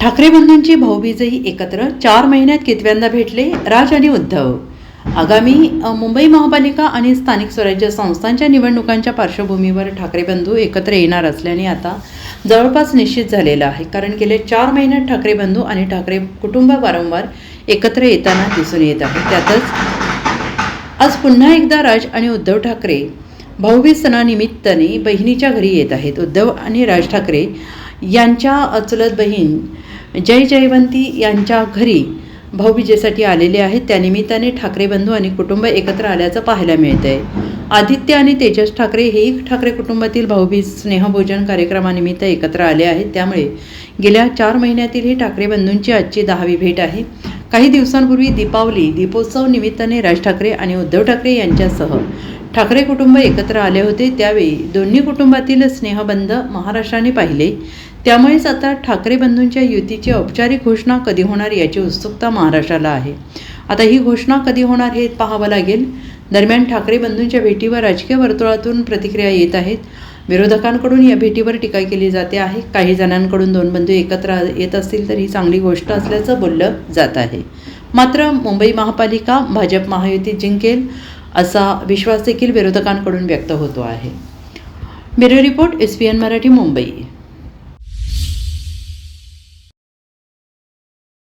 ठाकरे बंधूंची भाऊबीजही एकत्र चार महिन्यात कितव्यांदा भेटले राज आणि उद्धव. आगामी मुंबई महापालिका आणि स्थानिक स्वराज्य संस्थांच्या निवडणुकांच्या पार्श्वभूमीवर ठाकरे बंधू एकत्र येणार असल्याने आता जवळपास निश्चित झालेलं आहे. कारण गेले चार महिन्यात ठाकरे बंधू आणि ठाकरे कुटुंब वारंवार एकत्र येताना दिसून येत आहे. त्यातच आज पुन्हा एकदा राज आणि उद्धव ठाकरे भाऊबीज सणानिमित्ताने बहिणीच्या घरी येत आहेत. उद्धव आणि राज ठाकरे यांच्या अचलत बहीण जय जयवंती यांच्या घरी भाऊबीजेसाठी आलेले आहेत. त्यानिमित्ताने ठाकरे बंधू आणि कुटुंब एकत्र आल्याचं पाहायला मिळत आहे आदित्य आणि तेजस ठाकरे हेही ठाकरे कुटुंबातील भाऊबीज स्नेहभोजन कार्यक्रमानिमित्त एकत्र आले आहेत. त्यामुळे गेल्या चार महिन्यातील ही ठाकरे बंधूंची आजची दहावी भेट आहे. काही दिवसांपूर्वी दीपावली दीपोत्सव निमित्ताने राज ठाकरे आणि उद्धव ठाकरे यांच्यासह ठाकरे कुटुंब एकत्र आले होते. त्यावेळी दोन्ही कुटुंबातील स्नेहबंध महाराष्ट्राने पाहिले. त्यामुळेच आता ठाकरे बंधूंच्या युतीची औपचारिक घोषणा कधी होणार याची उत्सुकता महाराष्ट्राला आहे. आता ही घोषणा कधी होणार हे पाहावं लागेल. दरम्यान ठाकरे बंधूंच्या भेटीवर राजकीय वर्तुळातून प्रतिक्रिया येत आहेत. विरोधकांकडून या भेटीवर टीका केली जाते आहे. काही जणांकडून दोन बंधू एकत्र येत असतील तर ही चांगली गोष्ट असल्याचं बोललं जात आहे. मात्र मुंबई महापालिका भाजप महायुती जिंकेल असा विश्वास देखील विरोधकांकडून व्यक्त होतो आहे. Bureau report S P N Marathi Mumbai.